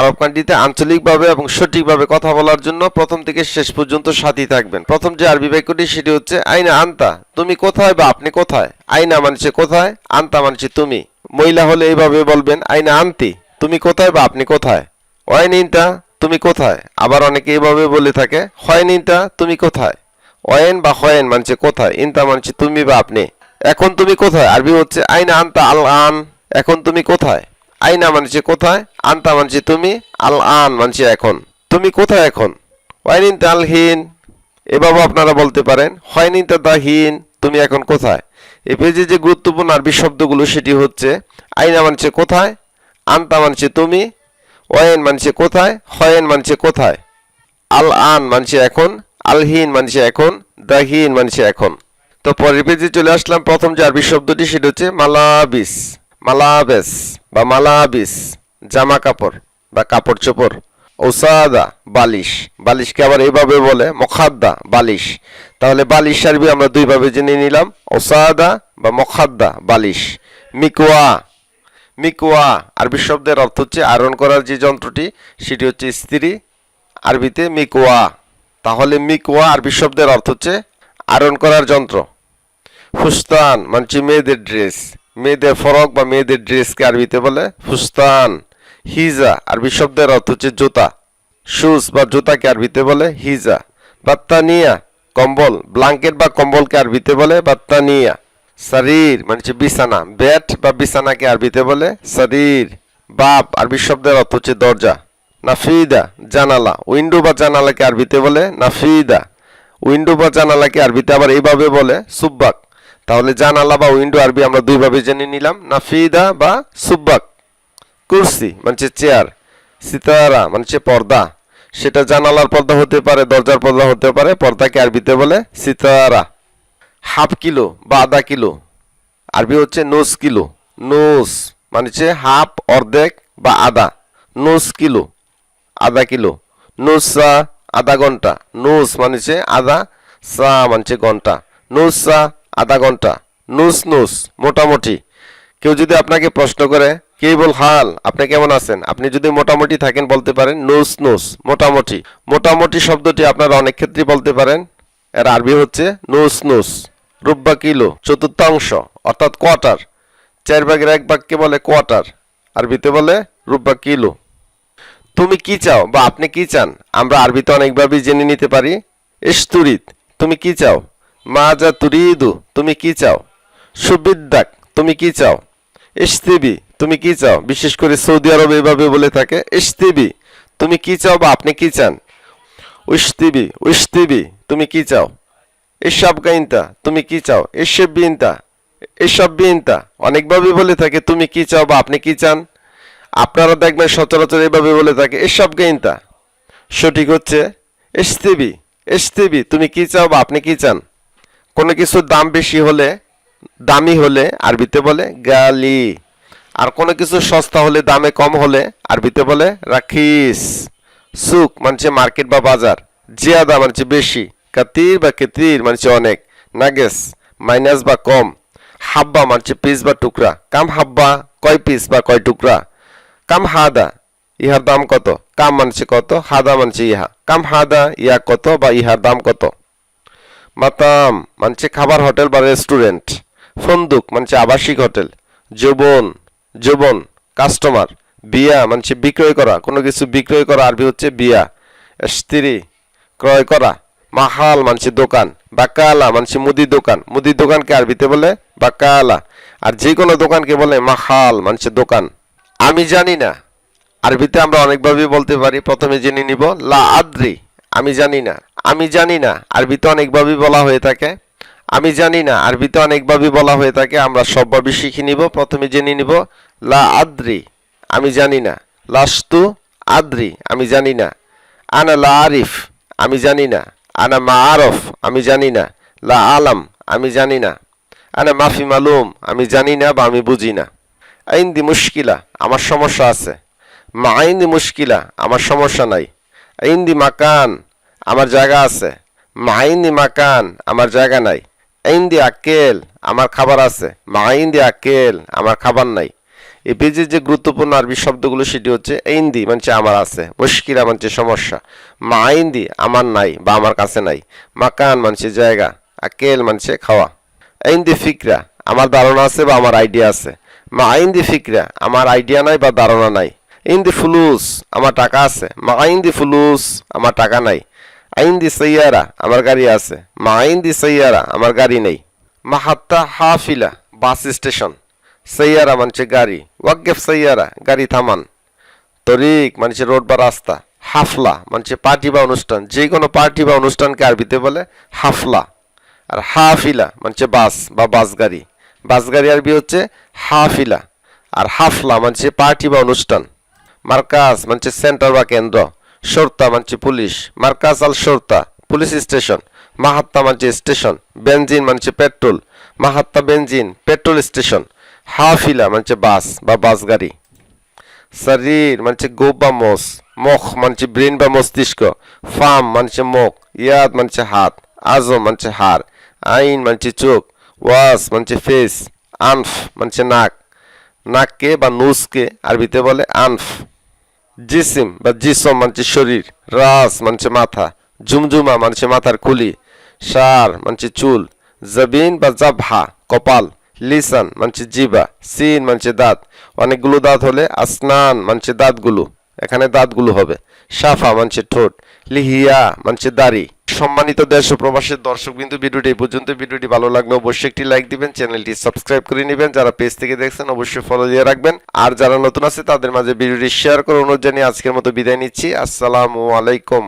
আরব কান্ট্রিতে আঞ্চলিকভাবে এবং সঠিকভাবে কথা বলার জন্য প্রথম থেকে শেষ পর্যন্ত সাথী থাকবেন। প্রথম যে আরবি বাক্যটি, সেটি হচ্ছে, আইনা আন্তা? তুমি কোথায় বা আপনি কোথায়? আইনা মানছে কোথায়? আন্তা মানছে তুমি। মহিলা হলে এইভাবে বলবেন, আইনা আন্তি? তুমি কোথায় বা আপনি কোথায়? ওয়াইনিনটা তুমি কোথায়? আবার অনেকে এইভাবে বলে থাকে হয়নিনটা তুমি কোথায়? অয়েন বা হয়েন মানছে কোথায়? ইনতা মানছে তুমি বা আপনি। এখন তুমি কোথায়? আরবি হচ্ছে, আইনা আন্তা আল আন। এখন তুমি কোথায়? আইনা মানছে কোথায়? আনতা মানছে তুমি? আল আন মানছে এখন। তুমি কোথায় এখন? ওয়াইনিন তাল হিন এভাবে আপনারা বলতে পারেন, হয়নিন তা দা হিন তুমি এখন কোথায়? এ পেজে যে গুরুত্বপূর্ণ আরবি শব্দগুলো সেটি হচ্ছে, আইনা মানছে কোথায়? আন্তা মানছে তুমি? ওয়েন মানছে কোথায়? হয়েন মানছে কোথায়? আল আন মানছে এখন, আলহিন মানছে এখন, দাহিন মানছে এখন। তো পরের পেজে চলে আসলাম, প্রথম যে আরবি শব্দটি সেটা হচ্ছে মালাবিস। মালাবেস বা মালাবিস, জামা কাপড় বা কাপড় চোপড়, ওসাদা, বালিশ। বালিশকে আবার এইভাবে বলে মখাদ্দা, বালিশ। তাহলে বালিশ আরবি আমরা দুইভাবে জেনে নিলাম, ওসাদা বা মখাদ্দা, বালিশ। মিকুয়া মিকুয়া আরবি শব্দের অর্থ হচ্ছে আয়রন করার যে যন্ত্রটি, সেটি হচ্ছে স্ত্রী, আরবিতে মিকুয়া তাহলে মিকুয়া আরবি শব্দের অর্থ হচ্ছে আয়রন করার যন্ত্র। ফুস্তান, মানছি মেয়েদের ড্রেস মেয়েদের ফরক বা মেয়েদের ড্রেসকে আরবিতে বলে ফুস্তান, হিজা, আরবি শব্দের অর্থ হচ্ছে জুতা। শুজ বা জুতাকে আরবিতে বলে হিজা। বাত্তানিয়া, কম্বল, ব্লাঙ্কেট বা কম্বলকে আরবিতে বলে বাত্তানিয়া। শরীর মানে হচ্ছে বিছানা বেড বা বিছানাকে আরবিতে বলে শরীর বাপ, আরবি শব্দের অর্থ হচ্ছে দরজা। নাফিদা, জানালা, উইন্ডো বা জানালাকে আরবিতে বলে নাফিদা। উইন্ডো বা জানালাকে আরবিতে আবার এইভাবে বলে সুব্বাক। তাহলে জানালা বা উইন্ডো আরবি আমরা দুইভাবে জেনে নিলাম। নাফিদা বা সুব্বাক। কুরসি মানে চেয়ার। সিতারা মানে পর্দা। সেটা জানালার পর্দা হতে পারে, দরজার পর্দা হতে পারে। পর্দাকে আরবিতে বলে সিতারা। হাফ কিলো বা আধা কিলো। আরবি হচ্ছে নোস কিলো। নোস মানে হাফ, অর্ধেক বা আধা। নোস কিলো, আধা কিলো। নোস আধা ঘণ্টা। নোস মানে আধা সা মানে ঘণ্টা। নোস আধা ঘণ্টা। নুস নুস, মোটামুটি। কেউ যদি আপনাকে প্রশ্ন করে, কে বল হাল? আপনি কেমন আছেন? আপনি যদি মোটামুটি থাকেন, বলতে পারেন, নুস নুস, মোটামুটি। মোটামুটি শব্দটি আপনারা অনেক ক্ষেত্রেই বলতে পারেন। এর আরবি হচ্ছে, নুস নুস। রুব্বা কিলো, চতুর্থাংশ, অর্থাৎ কোয়ার্টার। চার ভাগের এক ভাগকে বলে কোয়ার্টার। আরবিতে বলে, রুব্বা কিলো। তুমি কি চাও বা আপনি কি চান? আমরা আরবিতে অনেকভাবেই জেনে নিতে পারি। ইস্তুরিদ তুমি কি চাও? মা যা তুরিদু, তুমি কি চাও? সুবিদ্যাক, তুমি কি চাও? ইস্তিবি তুমি কি চাও? বিশেষ করে সৌদি আরব এভাবে বলে থাকে ইস্তিবি তুমি কি চাও বা আপনি কি চান? উস্তিবি উস্তিবি তুমি কি চাও? এসব গাইনতা তুমি কি চাও? এসব বিনতা এসব বিনতা, অনেকভাবে বলে থাকে, তুমি কি চাও বা আপনি কি চান? আপনারা দেখবেন সচরাচর এভাবে বলে থাকে এসব গাইনতা সঠিক হচ্ছে এস্তেবি এস্তেবি তুমি কি চাও বা আপনি কি চান? কোনো কিছুর দাম বেশি হলে, দামি হলে আরবিতে বলে গালি। আর কোনো কিছু সস্তা হলে, দামে কম হলে আরবিতে বলে রাখিস। সুক মানছে মার্কেট বা বাজার, জিয়াদা মানছে বেশি, কাতির বা কেতির মানছে অনেক, নাগেস মাইনাস বা কম, হাব্বা মানছে পিস বা টুকরা। কাম হাব্বা কয় পিস বা কয় টুকরা? কাম হাদা, ইহার দাম কত? কাম মানছে কত? হাদা মানছে ইহা। কাম হাদা, ইহা কত বা ইহার দাম কত? মাতাম মানছে খাবার হোটেল বা রেস্টুরেন্ট। ফন্দুক, মানছে আবাসিক হোটেল। যৌবন যৌবন, কাস্টমার। বিয়া, মানছে বিক্রয় করা। কোনো কিছু বিক্রয় করা, আরবি হচ্ছে বিয়া। স্ত্রী, ক্রয় করা। মাহাল, মানছে দোকান। বাকালা, মানছে মুদি দোকান। মুদি দোকানকে আরবিতে বলে বাকালা। আর যে কোনো দোকানকে বলে মাহাল, মানছে দোকান। আমি জানি না। আরবিতে আমরা অনেকভাবে বলতে পারি। প্রথমে জেনে নিব, লা আদ্রি। আমি জানি না। আমি জানি না, আরবিতে অনেকভাবে বলা হয়ে থাকে। আমি জানি না, আরবিতে অনেকভাবে বলা হয়ে থাকে, আমরা সবভাবে শিখে নিব, প্রথমে জেনে নিব, লা আদ্রি, আমি জানি না। লাস্তু আদ্রি, আমি জানি না। আনা লা আরিফ, আমি জানি না। আনা মা আরফ, আমি জানি না। লা আলাম, আমি জানি না। আনা মাফি মালুম, আমি জানি না বা আমি বুঝি না। আইন্দি মুশকিলা, আমার সমস্যা আছে। মা আইন্দি মুশকিলা, আমার সমস্যা নাই। আইন্দি মাকান আমার জায়গা আছে। মা আইন্দি মাকান, আমার জায়গা নাই। আইন্দি আকেল আমার খাবার আছে। মা আইন্দি আকেল আমার খাবার নাই। এই পেজের যে গুরুত্বপূর্ণ আরবি শব্দগুলো, সেটি হচ্ছে ইন্দি মানছে আমার আছে। মুশকিলা মানছে সমস্যা। মা আমার নাই বা আমার কাছে নাই। মাকান মানছে জায়গা আকেল মানছে খাওয়া। ইন্দি ফিকরা, আমার ধারণা আছে বা আমার আইডিয়া আছে। মা ইন্দি ফিকরা, আমার আইডিয়া নাই বা ধারণা নাই। ইন্দি ফুলুস, আমার টাকা আছে। মা ইন্দি ফুলুস, আমার টাকা নাই। আইন্দি সৈয়ারা আমার গাড়ি আছে মা আইন্দি সৈয়ারা আমার গাড়ি নেই মাহাত্তা হাফিলা বাস স্টেশন সৈয়ারা মানছে গাড়ি ওয়াকগেফ সৈয়ারা গাড়ি থামান তরিক মানছে রোড বা রাস্তা হাফলা মানছে পার্টি বা অনুষ্ঠান যে কোনো পার্টি বা অনুষ্ঠানকে আরবিতে বলে হাফলা আর হাফিলা মানছে বাস বা বাস গাড়ি বাস গাড়ি আরবি হচ্ছে হাফিলা আর হাফলা মানছে পার্টি বা অনুষ্ঠান মার্কাস মানছে সেন্টার বা কেন্দ্র সর্তা মানছে পুলিশ মার্কাজ আল সর্তা, পুলিশ স্টেশন মাহাত্মা মানছে স্টেশন, বেনজিন মানছে পেট্রোল মাহাত্মা বেনজিন পেট্রোল স্টেশন, হাফিলা মানছে বাস বা বাস গাড়ি। শরীর মানছে গোপ বা মোস মুখ মানছে ব্রেন বা মস্তিষ্ক, ফাম মানছে মুখ, ইয়াদ মানছে হাত, আজম মানছে হাড়, আইন মানছে চোখ ওয়াস মানছে ফেস, আনফ মানছে নাক, নাককে বা নুসকে আরবিতে বলে আনফ। জিসিম বা জিসম মানছে শরীর, রাস মানছে মাথা জুমজুমা মানছে মাথার কুলি, সার মানছে চুল, জবিন বা জাভা কপাল, লিসান মানছে জিবা, সিন মানছে দাঁত, অনেকগুলো দাঁত হলে আসনান মানছে দাঁতগুলো, এখানে দাঁতগুলো হবে, সাফা মানছে ঠোঁট, লিহিয়া মানছে দাড়ি। সম্মানিত দেশ ও প্রবাসের দর্শক বিন্দু, ভিডিওটি এই পর্যন্ত। ভিডিওটি ভালো লাগলে অবশ্যই একটি লাইক দিবেন, চ্যানেলটি সাবস্ক্রাইব করে নেবেন, যারা পেজ থেকে দেখছেন অবশ্যই ফলো দিয়ে রাখবেন। আর যারা নতুন আছে, তাদের মাঝে ভিডিওটি শেয়ার করে অনুরোধ জানিয়ে আজকের মতো বিদায় নিচ্ছি। আসসালামু আলাইকুম।